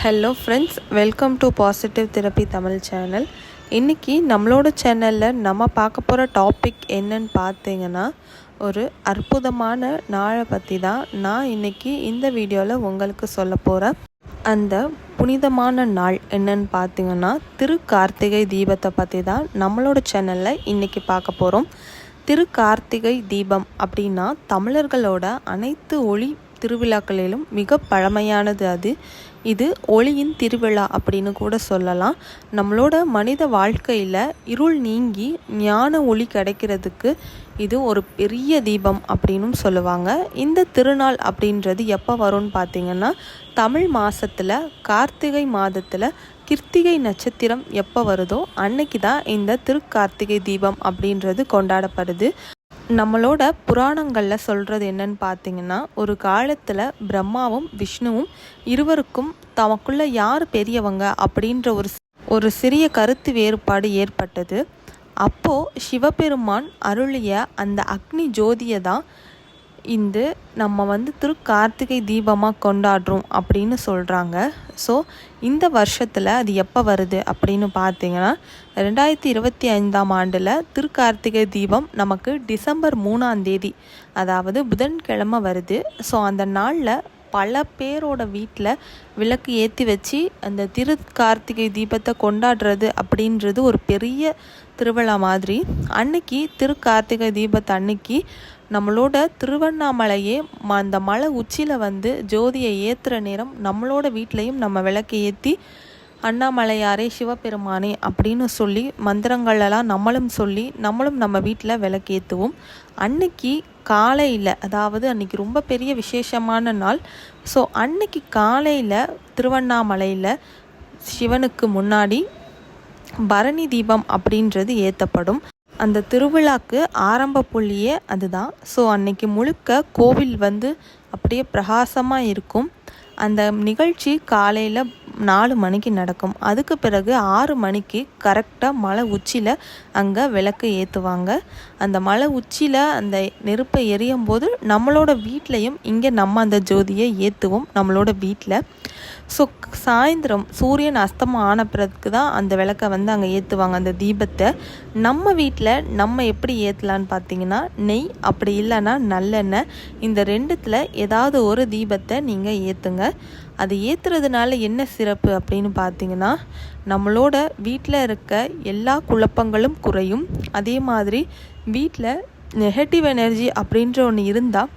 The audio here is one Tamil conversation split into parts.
Hello friends welcome to positive therapy Tamil channel இன்றைக்கி நம்மளோட சேனலில் நம்ம பார்க்க போகிற டாபிக் என்னன்னு பார்த்தீங்கன்னா ஒரு அற்புதமான நாளை பற்றி தான் நான் இன்றைக்கி இந்த வீடியோவில் உங்களுக்கு சொல்ல போகிறேன் அந்த புனிதமான நாள் என்னன்னு பார்த்தீங்கன்னா திரு கார்த்திகை தீபத்தை பற்றி தான் நம்மளோட சேனலில் இன்றைக்கி பார்க்க போகிறோம் திரு கார்த்திகை தீபம் அப்படின்னா தமிழர்களோட அனைத்து ஒளி திருவிழாக்களிலும் மிக பழமையானது அது. இது ஒளியின் திருவிழா அப்படின்னு கூட சொல்லலாம். நம்மளோட மனித வாழ்க்கையில் இருள் நீங்கி ஞான ஒளி கிடைக்கிறதுக்கு இது ஒரு பெரிய தீபம் அப்படின்னும் சொல்லுவாங்க. இந்த திருநாள் அப்படின்றது எப்போ வரும்னு பார்த்தீங்கன்னா தமிழ் மாதத்தில் கார்த்திகை மாதத்தில் கிருத்திகை நட்சத்திரம் எப்போ வருதோ அன்னைக்கு தான் இந்த திருக்கார்த்திகை தீபம் அப்படின்றது கொண்டாடப்படுது. நம்மளோட புராணங்களில் சொல்கிறது என்னன்னு பார்த்தீங்கன்னா ஒரு காலத்தில் பிரம்மாவும் விஷ்ணுவும் இருவருக்கும் தமக்குள்ள யார் பெரியவங்க அப்படின்ற ஒரு ஒரு சிறிய கருத்து வேறுபாடு ஏற்பட்டது. அப்போது சிவபெருமான் அருளிய அந்த அக்னி ஜோதியை தான் இந்த நம்ம வந்து திரு கார்த்திகை தீபமாக கொண்டாடுறோம் அப்படின்னு சொல்கிறாங்க ஸோ இந்த வருஷத்தில் அது எப்போ வருது அப்படின்னு பார்த்தீங்கன்னா ரெண்டாயிரத்தி இருபத்தி ஐந்தாம் ஆண்டில் திருக்கார்த்திகை தீபம் நமக்கு டிசம்பர் மூணாம் தேதி அதாவது புதன்கிழமை வருது. ஸோ அந்த நாளில் பல பேரோட வீட்டில் விளக்கு ஏற்றி வச்சு அந்த திரு கார்த்திகை தீபத்தை கொண்டாடுறது அப்படின்றது ஒரு பெரிய திருவிழா மாதிரி. அன்னைக்கு திரு கார்த்திகை தீபத்தை அன்னைக்கு நம்மளோட திருவண்ணாமலையே அந்த மலை உச்சியில் வந்து ஜோதியை ஏற்றுற நேரம் நம்மளோட வீட்லேயும் நம்ம விளக்கு ஏற்றி அண்ணாமலையாரே சிவபெருமானே அப்படின்னு சொல்லி மந்திரங்களெல்லாம் நம்மளும் சொல்லி நம்மளும் நம்ம வீட்டில் விளக்கேற்றுவோம் அன்னைக்கு காலையில் அதாவது அன்னைக்கு ரொம்ப பெரிய விசேஷமான நாள். ஸோ அன்னைக்கு காலையில் திருவண்ணாமலையில் சிவனுக்கு முன்னாடி பரணி தீபம் அப்படின்றது ஏற்றப்படும் அந்த திருவிழாக்கு ஆரம்ப புள்ளியே அதுதான். ஸோ அன்னைக்கு முழுக்க கோவில் வந்து அப்படியே பிரகாசமாக இருக்கும். அந்த நிகழ்ச்சி காலையில் நாலு மணிக்கு நடக்கும். அதுக்கு பிறகு ஆறு மணிக்கு கரெக்டாக மலை உச்சியில் அங்கே விளக்கு ஏற்றுவாங்க அந்த மலை உச்சியில் அந்த நெருப்பை எரியும் போது நம்மளோட வீட்லேயும் இங்கே நம்ம அந்த ஜோதியை ஏற்றுவோம் நம்மளோட வீட்டில் ஸோ சாயந்தரம் சூரியன் அஸ்தமம் ஆன பிறகு தான் அந்த விளக்கை வந்து அங்கே ஏற்றுவாங்க அந்த தீபத்தை. நம்ம வீட்டில் நம்ம எப்படி ஏற்றலான்னு பார்த்தீங்கன்னா நெய் அப்படி இல்லைன்னா நல்லெண்ணெய். இந்த ரெண்டுத்தில் ஏதாவது ஒரு தீபத்தை நீங்கள் ஏற்றுங்க அது ஏற்றுறதுனால என்ன சிறப்பு அப்படின்னு பார்த்தீங்கன்னா நம்மளோட வீட்டில் இருக்க எல்லா குழப்பங்களும் குறையும். அதே மாதிரி வீட்டில் நெகட்டிவ் எனர்ஜி அப்படின்ற ஒன்று இருந்தால்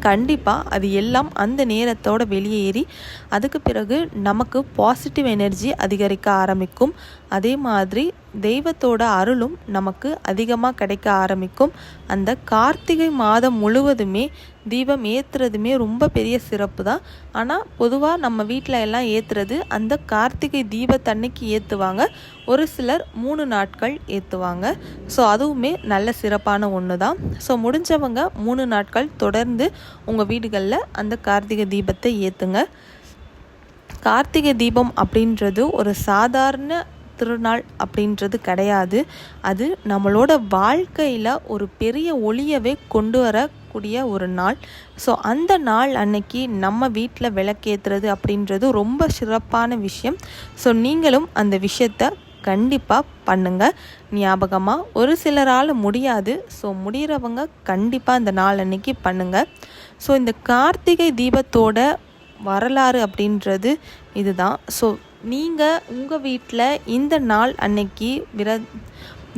கண்டிப்பாக அது எல்லாம் அந்த நேரத்தோட வெளியேறி அதுக்கு பிறகு நமக்கு பாசிட்டிவ் எனர்ஜி அதிகரிக்க ஆரம்பிக்கும். அதே மாதிரி தெய்வத்தோட அருளும் நமக்கு அதிகமாக கிடைக்க ஆரம்பிக்கும். அந்த கார்த்திகை மாதம் முழுவதுமே தீபம் ஏற்றுறதுமே ரொம்ப பெரிய சிறப்பு தான் ஆனால் பொதுவாக நம்ம வீட்டில் எல்லாம் ஏற்றுறது அந்த கார்த்திகை தீபத்தன்னைக்கு ஏற்றுவாங்க ஒரு சிலர் மூணு நாட்கள் ஏற்றுவாங்க ஸோ அதுவுமே நல்ல சிறப்பான ஒன்று தான் ஸோ முடிஞ்சவங்க மூணு நாட்கள் தொடர்ந்து உங்கள் வீடுகளில் அந்த கார்த்திகை தீபத்தை ஏற்றுங்க கார்த்திகை தீபம் அப்படின்றது ஒரு சாதாரண திருநாள் அப்படின்றது கிடையாது. அது நம்மளோட வாழ்க்கையில் ஒரு பெரிய ஒளியவே கொண்டு வரக்கூடிய ஒரு நாள். ஸோ அந்த நாள் அன்னைக்கு நம்ம வீட்டில் விளக்கேற்றுறது அப்படின்றது ரொம்ப சிறப்பான விஷயம். ஸோ நீங்களும் அந்த விஷயத்த கண்டிப்பாக பண்ணுங்கள் ஞாபகமாக ஒரு சிலரால் முடியாது. ஸோ முடிகிறவங்க கண்டிப்பாக அந்த நாள் அன்னைக்கு பண்ணுங்கள் ஸோ இந்த கார்த்திகை தீபத்தோட வரலாறு அப்படின்றது இதுதான். ஸோ நீங்கள் உங்கள் வீட்டில் இந்த நாள் அன்னைக்கு விர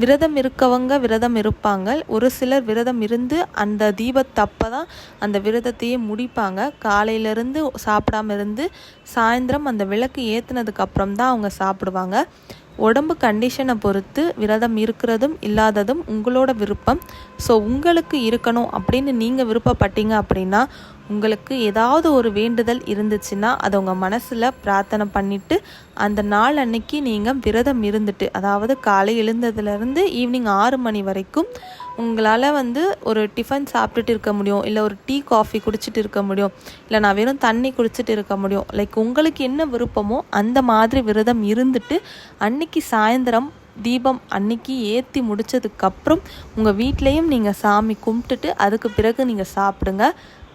விரதம் இருக்கவங்க விரதம் இருப்பாங்க. ஒரு சிலர் விரதம் இருந்து அந்த தீபத்தப்போ தான் அந்த விரதத்தையே முடிப்பாங்க. காலையிலேருந்து சாப்பிடாம இருந்து சாயந்தரம் அந்த விளக்கு ஏற்றுனதுக்கப்புறம் தான் அவங்க சாப்பிடுவாங்க. உடம்பு கண்டிஷனை பொறுத்து விரதம் இருக்கிறதும் இல்லாததும் உங்களோட விருப்பம். ஸோ உங்களுக்கு இருக்கணும் அப்படின்னு நீங்கள் விருப்பப்பட்டீங்க அப்படின்னா உங்களுக்கு ஏதாவது ஒரு வேண்டுதல் இருந்துச்சுன்னா அதை உங்கள் மனசில் பிரார்த்தனை பண்ணிவிட்டு அந்த நாள் அன்னைக்கு நீங்கள் விரதம் இருந்துட்டு அதாவது காலை எழுந்ததுலேருந்து ஈவினிங் ஆறு மணி வரைக்கும் உங்களால் வந்து ஒரு டிஃபன் சாப்பிட்டுட்டு இருக்க முடியும் இல்லை ஒரு டீ காஃபி குடிச்சிட்டு இருக்க முடியும் இல்லை நான் வெறும் தண்ணி குடிச்சிட்டு இருக்க முடியும். லைக் உங்களுக்கு என்ன விருப்பமோ அந்த மாதிரி விரதம் இருந்துட்டு அன்னைக்கு சாயந்தரம் தீபம் அன்னைக்கு ஏற்றி முடித்ததுக்கப்புறம் உங்கள் வீட்லேயும் நீங்கள் சாமி கும்பிட்டுட்டு அதுக்கு பிறகு நீங்கள் சாப்பிடுங்க.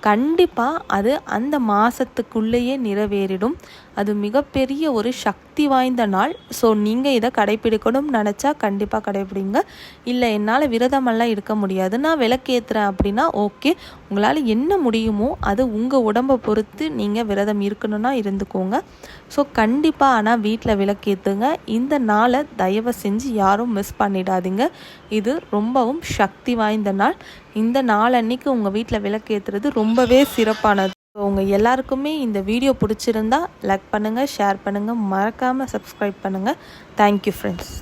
கண்டிப்பாக அது அந்த மாதத்துக்குள்ளேயே நிறைவேறிடும். அது மிகப்பெரிய ஒரு சக்தி வாய்ந்த நாள். ஸோ நீங்கள் இதை கடைப்பிடிக்கணும்னு நினச்சா கண்டிப்பாக கடைப்பிடிங்க. இல்லை என்னால் விரதமெல்லாம் இருக்க முடியாது. நான் விளக்கேற்றுறேன் அப்படின்னா ஓகே உங்களால் என்ன முடியுமோ அது உங்கள் உடம்பை பொறுத்து நீங்கள் விரதம் இருக்கணும்னா இருந்துக்கோங்க. ஸோ கண்டிப்பாக ஆனால் வீட்டில் விளக்கேற்றுங்க இந்த நாளை தயவு செஞ்சு யாரும் மிஸ் பண்ணிடாதீங்க. இது ரொம்பவும் சக்தி வாய்ந்த நாள். இந்த நாள் அன்னைக்கு உங்கள் வீட்டில் விளக்கேற்றுறது ரொம்பவே சிறப்பானது. உங்கள் எல்லாருக்குமே இந்த வீடியோ பிடிச்சிருந்தா லைக் பண்ணுங்கள் ஷேர் பண்ணுங்கள் மறக்காமல் சப்ஸ்கிரைப் பண்ணுங்கள் தேங்க்யூ ஃப்ரெண்ட்ஸ்